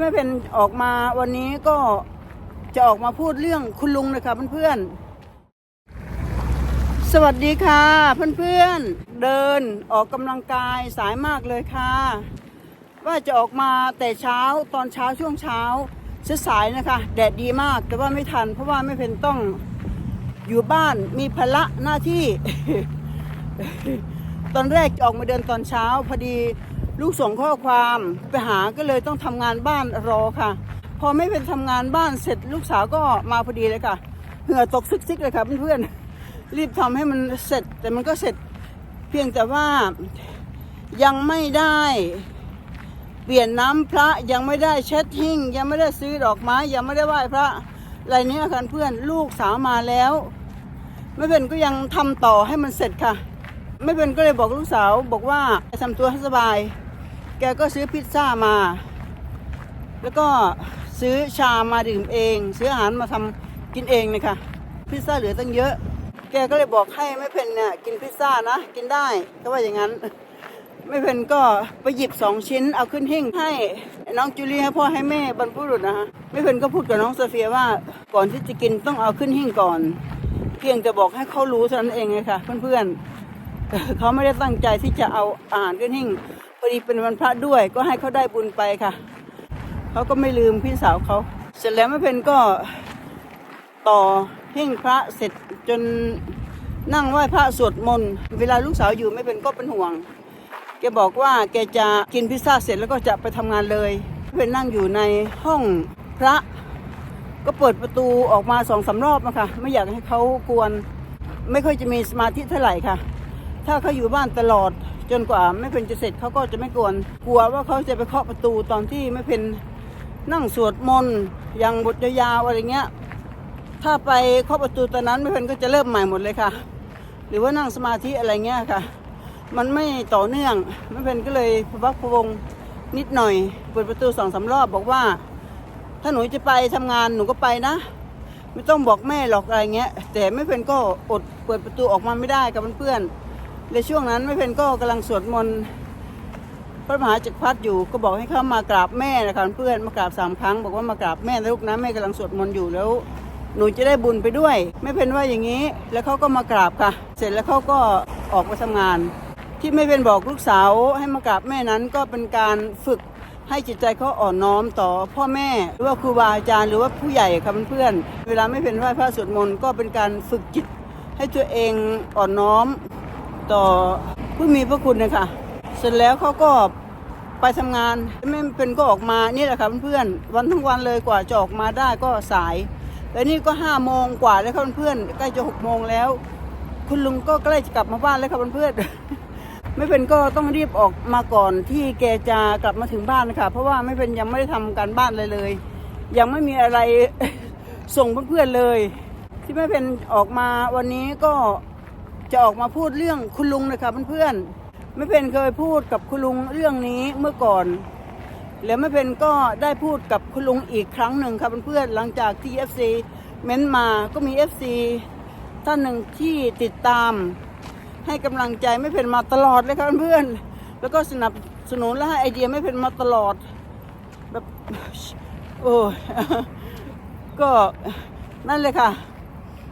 แม่เพนออกมาวันนี้ก็จะออกมาพูดเรื่องคุณลุงนะคะเพื่อนๆ สวัสดีค่ะเพื่อนๆ เดินออกกำลังกายสายมากเลยค่ะ ว่าจะออกมาแต่เช้าตอนเช้าช่วงเช้าสายนะคะ แดดดีมากแต่ว่าไม่ทัน เพราะว่าไม่เพนต้องอยู่บ้านมีภาระหน้าที่ ตอนแรกออกมาเดินตอนเช้าพอดี ลูกส่งข้อความไปหาก็เลยต้องทำงานบ้านรอค่ะ พอไม่เป็นทำงานบ้านเสร็จลูกสาวก็มาพอดีเลยค่ะเหงื่อตกซิกๆเลยค่ะเพื่อนๆรีบทำให้มันเสร็จแต่มันก็เสร็จเพียงแต่ว่ายังไม่ได้เปลี่ยนน้ำพระยังไม่ได้เช็ดหิ้งยังไม่ได้ซื้อดอกไม้ยังไม่ได้ไหว้พระอะไรเนี้ยค่ะเพื่อนลูกสาวมาแล้ว ไม่เป็นก็ยังทำต่อให้มันเสร็จค่ะ ไม่เป็นก็เลยบอกลูกสาวบอกว่าทำตัวให้สบาย แกก็ซื้อพิซซ่ามา แล้วก็ซื้อชามาดื่มเอง ซื้ออาหารมาทำกินเองเลยค่ะพิซซ่าเหลือตั้งเยอะ แกก็เลยบอกให้ไม่เป็นเนี่ยกินพิซซ่านะ กินได้ก็ว่าอย่างนั้นไม่เป็นก็ไปหยิบสองชิ้นเอาขึ้นหิ้งให้น้องจูเลียให้พ่อให้แม่บรรพุรุษนะฮะไม่เป็นก็พูดกับน้องโซเฟียว่าก่อนที่จะกินต้องเอาขึ้นหิ้งก่อน เพียงจะบอกให้เขารู้เท่านั้นเองไงค่ะ เพื่อนๆเขาไม่ได้ตั้งใจที่จะเอาอาหารขึ้นหิ้ง พอดีเป็นวันพระด้วยก็ให้เขาได้บุญไปค่ะ เขาก็ไม่ลืมพี่สาวเขา เสร็จแล้วแม่เพนก็ต่อหิ้งพระเสร็จจนนั่งไหว้พระสวดมนต์เวลาลูกสาวอยู่ไม่เป็นก็เป็นห่วง แกบอกว่าแกจะกินพิซซ่าเสร็จแล้วก็จะไปทำงานเลยเป็นนั่งอยู่ในห้องพระ ก็เปิดประตูออกมาสองสารอบนะคะไม่อยากให้เขากวน ไม่ค่อยจะมีสมาธิเท่าไหร่ค่ะ ถ้าเขาอยู่บ้านตลอด จนกว่าไม่เป็นจะเสร็จเขาก็จะไม่กวน กลัวว่าเขาจะไปเคาะประตูตอนที่ไม่เป็นนั่งสวดมนต์ย่างบทยาวๆอะไรเงี้ย ถ้าไปเคาะประตูตอนนั้นไม่เป็นก็จะเริ่มใหม่หมดเลยค่ะ หรือว่านั่งสมาธิอะไรเงี้ยค่ะ มันไม่ต่อเนื่องไม่เป็นก็เลยพวักพวงนิดหน่อย เปิดประตูสองสารอบบอกว่า ถ้าหนูจะไปทำงานหนูก็ไปนะ ไม่ต้องบอกแม่หรอกอะไรเงี้ย แต่ไม่เป็นก็อดเปิดประตูออกมาไม่ได้กับเพื่อนๆ ในช่วงนั้นไม่เป็นก็กำลังสวดมนต์พระมหาจักรพรรดิอยู่ก็บอกให้เข้ามากราบแม่นะคะเพื่อนมากราบสามครั้ง บอกว่ามากราบแม่นะลูกนะแม่กำลังสวดมนต์อยู่แล้ว หนูจะได้บุญไปด้วยไม่เป็นว่าอย่างนี้ แล้วเขาก็มากราบค่ะ เสร็จแล้วเขาก็ออกไปทำงาน ที่ไม่เป็นบอกลูกสาวให้มากราบแม่นั้นก็เป็นการฝึกให้จิตใจเขาอ่อนน้อมต่อพ่อแม่ หรือว่าครูบาอาจารย์หรือว่าผู้ใหญ่ค่ะเพื่อนเวลาไม่เป็นไหว้พระสวดมนต์ก็เป็นการฝึกจิตให้ตัวเองอ่อนน้อม ต่อผู้มีพระคุณนะคะเสร็จแล้วเขาก็ไปทำงานไม่เป็นก็ออกมานี่แหละค่ะเพื่อนๆวันทั้งวันเลยกว่าจะออกมาได้ก็สายแล้วนี่ก็ห้าโมงกว่าแล้วค่ะเพื่อนๆใกล้จะหกโมงแล้ว คุณลุงก็ใกล้จะกลับมาบ้านแล้วค่ะเพื่อนๆไม่เป็นก็ต้องรีบออกมาก่อนที่แกจะกลับมาถึงบ้านนะคะเพราะว่าไม่เป็นยังไม่ได้ทำการบ้านเลยเลย ยังไม่มีอะไรส่งเพื่อนๆเลย ที่ไม่เป็นออกมาวันนี้ก็ จะออกมาพูดเรื่องคุณลุงนะคะเพื่อนๆไม่เป็นเคยพูดกับคุณลุงเรื่องนี้เมื่อก่อน แล้วไม่เป็นก็ได้พูดกับคุณลุงอีกครั้งหนึ่งครับเพื่อนๆหลังจากที่ FC เม้นมาก็มี FC ท่านหนึ่งที่ติดตาม ให้กำลังใจไม่เป็นมาตลอดเลยครับเพื่อนๆแล้วก็สนับสนุนและให้ไอเดียไม่เป็นมาตลอดแบบโอ้ก็นั่นเลยค่ะ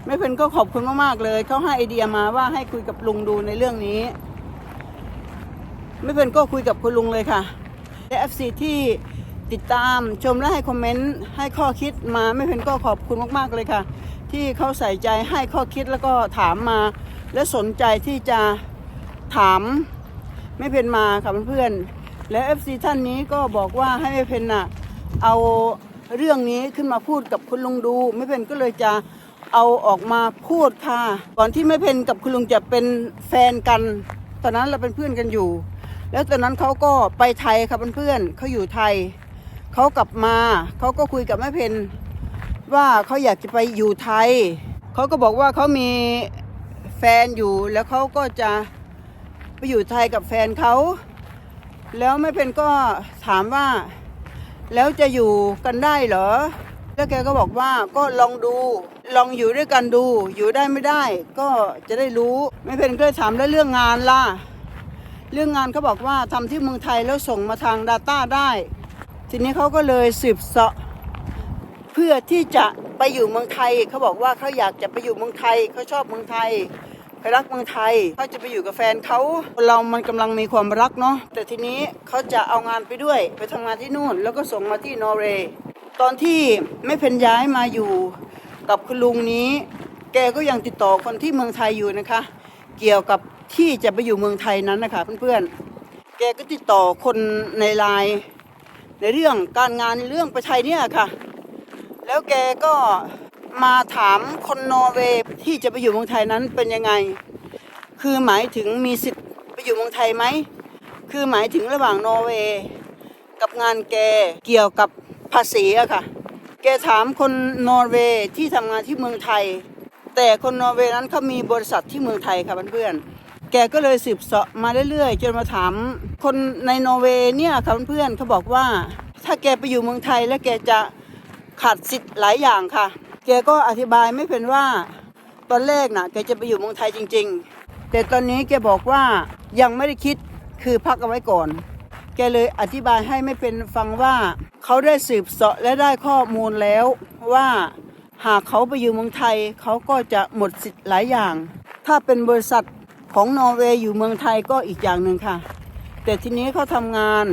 ไม่เป็นก็ขอบคุณมากๆเลยเขาให้ไอเดียมาว่าให้คุยกับลุงดูในเรื่องนี้ไม่เป็นก็คุยกับคุณลุงเลยค่ะและเอฟซีที่ติดตามชมและให้คอมเมนต์ให้ข้อคิดมาไม่เป็นก็ขอบคุณมากๆเลยค่ะ ที่เขาใส่ใจให้ข้อคิดแล้วก็ถามมา และสนใจที่จะถามไม่เป็นมาค่ะเพื่อนๆและเอฟซีท่านนี้ก็บอกว่าให้ไม่เป็นน่ะเอาเรื่องนี้ขึ้นมาพูดกับคุณลุงดูไม่เป็นก็เลยจะ เอาออกมาพูดค่ะ ก่อนที่ไม่เป็นกับคุณลุงจะเป็นแฟนกัน ตอนนั้นเราเป็นเพื่อนกันอยู่ แล้วตอนนั้นเขาก็ไปไทยค่ะเพื่อนๆเขาอยู่ไทยเขากลับมาเขาก็คุยกับแม่เพนว่าเขาอยากจะไปอยู่ไทยเขาก็บอกว่าเขามีแฟนอยู่แล้วเขาก็จะไปอยู่ไทยกับแฟนเขาแล้วแม่เพนก็ถามว่า แล้วจะอยู่กันได้เหรอ แล้วแกก็บอกว่าก็ลองดูลองอยู่ด้วยกันดู อยู่ได้ไม่ได้ ก็จะได้รู้แม่เพนก็เลยถามแล้วเรื่องงานล่ะ เรื่องงานเขาบอกว่าทำที่เมืองไทยแล้วส่งมาทาง Data ได้ ทีนี้เขาก็เลยสืบเสาะเพื่อที่จะไปอยู่เมืองไทยเขาบอกว่าเขาอยากจะไปอยู่เมืองไทยเขาชอบเมืองไทยเขารักเมืองไทยเขาจะไปอยู่กับแฟนเขาเรามันกำลังมีความรักเนาะแต่ทีนี้เขาจะเอางานไปด้วย ไปทำงานที่นู่น แล้วก็ส่งมาที่นอร์เวย์ ตอนที่ไม่เพนย้ายมาอยู่กับคุณลุงนี้ แกก็ยังติดต่อคนที่เมืองไทยอยู่นะคะ เกี่ยวกับที่จะไปอยู่เมืองไทยนั้นนะคะเพื่อนๆ แกก็ติดต่อคนในไลน์ในเรื่องการงานในเรื่องไปไทยเนี่ยค่ะ แล้วแกก็มาถามคนนอร์เวย์ที่จะไปอยู่เมืองไทยนั้นเป็นยังไง คือหมายถึงมีสิทธิ์ไปอยู่เมืองไทยไหม คือหมายถึงระหว่างนอร์เวย์กับงานแกเกี่ยวกับ ภาษีอะค่ะ แกถามคนนอร์เวย์ที่ทำงานที่เมืองไทย แต่คนนอร์เวย์นั้นเขามีบริษัทที่เมืองไทยค่ะเพื่อนๆแกก็เลยสืบเสาะมาเรื่อยๆ จนมาถามคนในนอร์เวย์เนี่ยค่ะเพื่อนๆเขาบอกว่า ถ้าแกไปอยู่เมืองไทยแล้วแกจะขาดสิทธิ์หลายอย่างค่ะ แกก็อธิบายไม่เป็นว่าตอนแรกน่ะแกจะไปอยู่เมืองไทยจริง ๆ แต่ตอนนี้แกบอกว่ายังไม่ได้คิดคือพักเอาไว้ก่อน แกเลยอธิบายให้ไม่เป็นฟังว่าเขาได้สืบเสาะและได้ข้อมูลแล้วว่าหากเขาไปอยู่เมืองไทย เขาก็จะหมดสิทธิ์หลายอย่าง ถ้าเป็นบริษัทของนอร์เวย์อยู่เมืองไทยก็อีกอย่างหนึ่งค่ะ แต่ทีนี้เขาทำงาน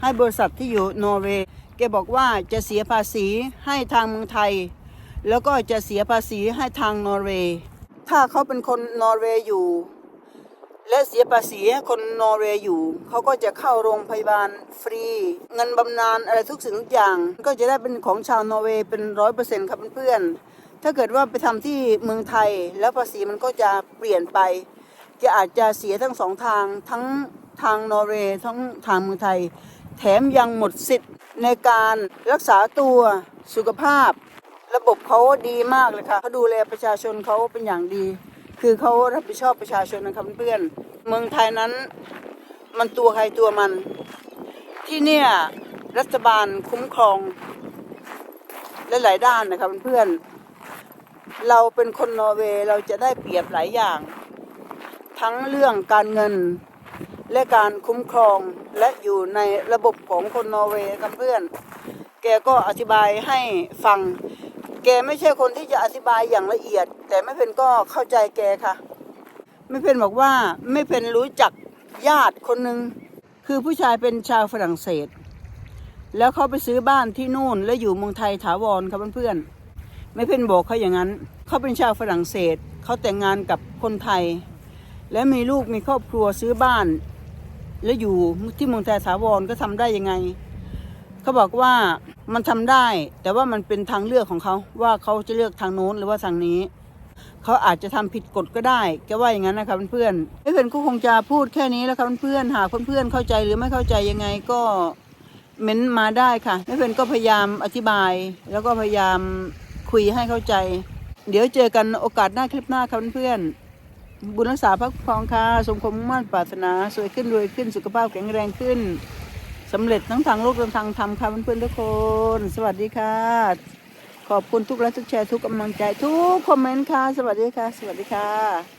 ให้บริษัทที่อยู่นอร์เวย์แกบอกว่าจะเสียภาษีให้ทางเมืองไทย แล้วก็จะเสียภาษีให้ทางนอร์เวย์ถ้าเขาเป็นคนนอร์เวย์อยู่ และเสียภาษีให้คนนอร์เวย์อยู่ เขาก็จะเข้าโรงพยาบาลฟรี เงินบำนาญอะไรทุกสิ่งทุกอย่าง ก็จะได้เป็นของชาวนอร์เวย์เป็นร้อยเปอร์เซ็นต์ครับเพื่อนๆถ้าเกิดว่าไปทำที่เมืองไทย แล้วภาษีมันก็จะเปลี่ยนไป จะอาจจะเสียทั้งสองทางทั้งทางนอร์เวย์ทั้งทางเมืองไทย แถมยังหมดสิทธิ์ในการรักษาตัวสุขภาพ ระบบเขาดีมากเลยค่ะเขาดูแลประชาชนเขาเป็นอย่างดี คือเขารับผิดชอบประชาชนนะครับเพื่อนเมืองไทยนั้นมันตัวใครตัวมัน ที่เนี่ยรัฐบาลคุ้มครองหลายๆด้านนะครับเพื่อนเราเป็นคนนอร์เวย์เราจะได้เปรียบหลายอย่าง ทั้งเรื่องการเงินและการคุ้มครองและอยู่ในระบบของคนนอร์เวย์ครับเพื่อน แกก็อธิบายให้ฟัง แกไม่ใช่คนที่จะอธิบายอย่างละเอียด แต่ไม่เพนก็เข้าใจแกค่ะ ไม่เพนบอกว่าไม่เพนรู้จักญาติคนหนึ่งคือผู้ชายเป็นชาวฝรั่งเศส แล้วเขาไปซื้อบ้านที่นู่น แล้วอยู่เมืองไทยถาวรครับเพื่อนๆไม่เพนบอกเขาอย่างนั้น เขาเป็นชาวฝรั่งเศส เขาแต่งงานกับคนไทย และมีลูกมีครอบครัวซื้อบ้าน แล้วอยู่ที่เมืองไทยถาวรก็ทำได้ยังไง เขาบอกว่า มันทำได้ แต่ว่ามันเป็นทางเลือกของเขาว่าเขาจะเลือกทางโน้นหรือว่าทางนี้ เขาอาจจะทำผิดกฎก็ได้แกว่าอย่างนั้นนะครับเพื่อนๆเพื่อนก็คงจะพูดแค่นี้แล้วครับเพื่อนๆหากเพื่อนๆเข้าใจหรือไม่เข้าใจยังไงก็เม้นมาได้ค่ะเพื่อนก็พยายามอธิบาย แล้วก็พยายามคุยให้เข้าใจ เดี๋ยวเจอกันโอกาสหน้าคลิปหน้าครับเพื่อนบุญรักษาพักพองค่ะสมคมมุ่งมั่นปรารถนา สวยขึ้นรวยขึ้นสุขภาพแข็งแรงขึ้น สำเร็จทั้งทางโลกทั้งทางธรรมค่ะเพื่อนๆทุกคน สวัสดีค่ะ ขอบคุณทุกไลค์ทุกแชร์ทุกกำลังใจทุกคอมเมนต์ค่ะ สวัสดีค่ะ สวัสดีค่ะ